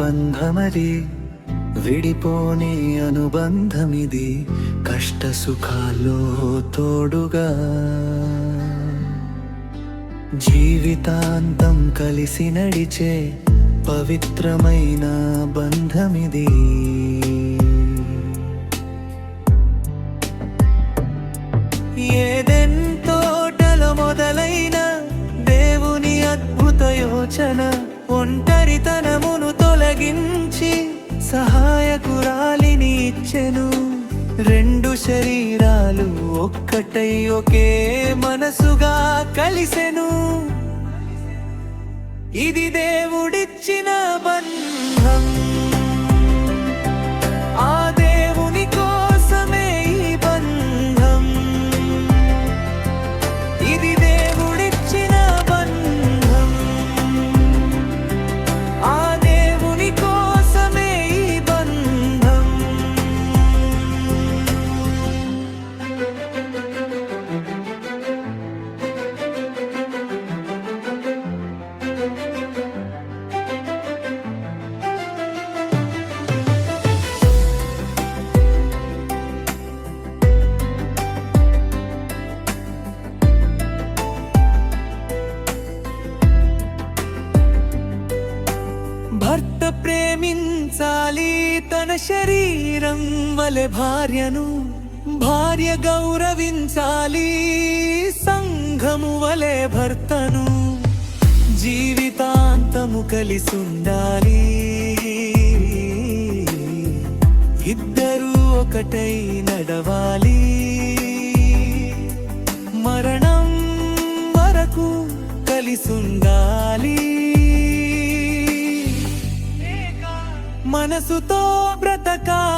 బంధమది విడిపోని అనుబంధమిది కష్ట సుఖాల్లో తోడుగా. జీవితాంతం కలిసి నడిచే పవిత్రమైన బంధమిది. ఏదెన్ ఏదెంతోటల మొదలైన దేవుని అద్భుత యోచన సహాయకురాలిని ఇచ్చెను రెండు శరీరాలు ఒక్కటై ఒకే మనసుగా కలిసెను. ఇది దేవుడిచ్చిన బంధం. భర్త ప్రేమించాలి తన శరీరం వలె భార్యను భార్య గౌరవించాలి సంఘము వలె భర్తను. జీవితాంతము కలిసుండాలి ఇద్దరూ ఒకటై నడవాలి. మరణం వరకు కలిసుండాలి మనసుతో బ్రతకాలి.